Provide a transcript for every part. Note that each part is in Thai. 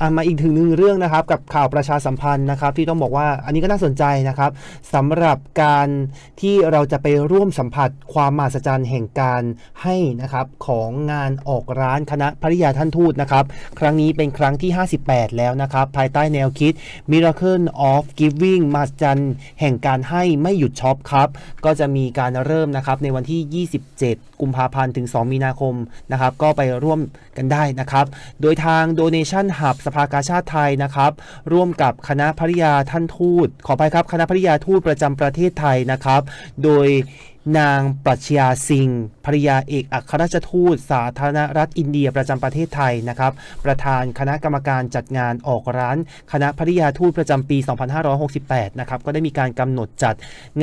อะมาอีกถึงหนึ่งเรื่องนะครับกับข่าวประชาสัมพันธ์นะครับที่ต้องบอกว่าอันนี้ก็น่าสนใจนะครับสำหรับการที่เราจะไปร่วมสัมผัสความมหัศจรรย์แห่งการให้นะครับของงานออกร้านคณะภริยาท่านทูตนะครับครั้งนี้เป็นครั้งที่ 58 แล้วนะครับภายใต้แนวคิด Miracle of Giving มหัศจรรย์แห่งการให้ไม่หยุดช็อปครับก็จะมีการเริ่มนะครับในวันที่ 27กุมภาพันธ์ถึง 2 มีนาคมนะครับก็ไปร่วมกันได้นะครับโดยทาง Donation Hub ภากาชาติไทยนะครับ ร่วมกับคณะภริยาท่านทูต ขอไปครับคณะภริยาทูตประจำประเทศไทยนะครับ โดยนางปรัชญาซิงห์ภริยาเอกอัครราชทูต สาธารณรัฐอินเดียประจำประเทศไทยนะครับ ประธานคณะกรรมการจัดงานออกร้าน คณะภริยาทูตประจำปี 2568 นะครับ ก็ได้มีการกำหนดจัด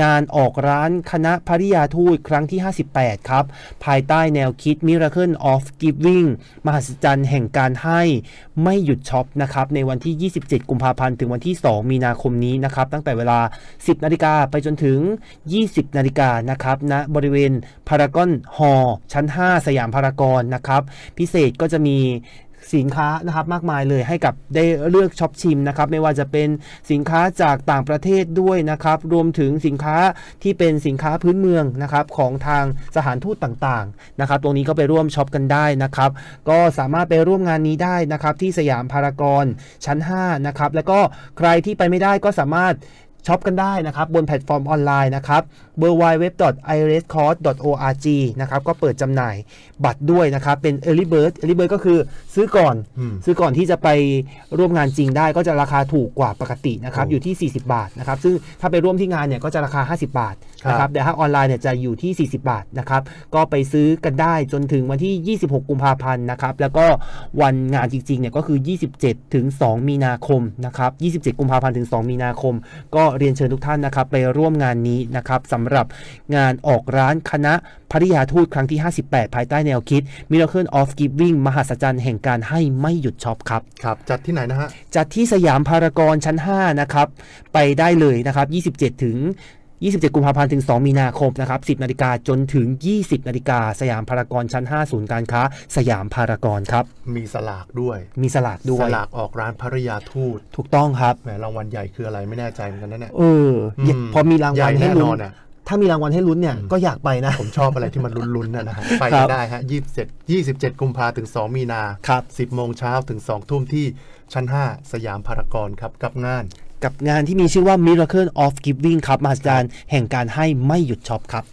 งานออกร้านคณะภริยาทูตครั้งที่ 58 ครับ ภายใต้แนวคิด Miracle of Giving มหัศจรรย์แห่งการให้ไม่หยุดช็อปนะครับ ในวันที่ 27 กุมภาพันธ์ ถึงวันที่ 2 มีนาคมนี้นะครับ ตั้งแต่เวลา 10 นาฬิกาไปจนถึง 20 นาฬิกานะครับณบริเวณพารากอนฮอชั้น 5 สยามพารากอนนะครับ พิเศษก็จะมีสินค้านะครับมากมายเลยให้กับได้เลือกช็อปชิมนะครับไม่ว่าจะเป็นสินค้าจากต่างประเทศด้วยนะครับรวมถึงสินค้าที่เป็นสินค้าพื้นเมืองนะครับของทางสถานทูตต่างๆนะครับตรงนี้ก็ไปร่วมช็อปกันได้นะครับก็สามารถไปร่วมงานนี้ได้นะครับที่สยามพารากอนชั้น5นะครับแล้วก็ใครที่ไปไม่ได้ก็สามารถ ช็อปกันได้นะครับบนแพลตฟอร์มออนไลน์นะครับ w w w i r e s c o r s o r g นะครับก็เปิดจำหน่ายบัตรด้วยนะครับเป็น Early Bird Early Bird ก็คือซื้อก่อนอืมซื้อก่อนที่จะไปร่วมงานจริงได้ก็จะราคาถูกกว่าปกตินะครับโอ้อยู่ที่ 40 บาทนะครับซึ่งถ้าไปร่วมที่งานเนี่ยก็จะราคา 50 บาทนะคครัรับบแต่ถ้าออนไลน์เนี่ยจะอยู่ที่ 40 บาทนะครับก็ไปซื้อกันได้จนถึงวันที่ 26 กุมภาพันธ์นะครับแล้วก็วันงานจริงๆเนี่ยก็คือ 27 ถึง 2 มีนาคมนะครับ 27 กุมภาพันธ์ถึง 2 มีนาคม ก็เรียนเชิญทุกท่านนะครับไปร่วมงานนี้นะครับสำหรับงานออกร้านคณะภริยาทูตครั้งที่ 58 ภายใต้แนวคิด Miracle of Giving มหัศจรรย์แห่งการให้ไม่หยุดช็อปครับครับ จัดที่ไหนนะฮะ จัดที่สยามพารากอนชั้น 5 นะครับ ไปได้เลยนะครับ 27 ถึง 27 กุมภาพันธ์ถึง 2 มีนาคมนะครับ 10 นาฬิกาจนถึง 20 นาฬิกาสยามพารากอนชั้น 5 ศูนย์การค้า สยามพารากอนครับ มีสลากด้วย มีสลากด้วสยลากออกร้านภริยาทูต ถูกต้องครับ แหมรางวัลใหญ่คืออะไรไม่แน่ใจเหมือนกันนะเนี่ย เอออมพอมีรางวัลใหญ่ให้แน่ลุ้นอนนอะถ้ามีรางวัลให้ลุ้นเนี่ยอืมก็อยากไปนะ ผมชอบอะไรที่มันลุ้นๆนะนะฮะไปครักันบได้ฮะ27 27 กุมภาถึง 2 มีนาครับ10 โมงเช้าถึง 2 ทุ่มที่ชั้น 5 สยามพารากอนครับกับงาน กับงานที่มีชื่อว่า Miracle of Giving ครับมหัศจรรย์แห่งการให้ไม่หยุดช็อปครับ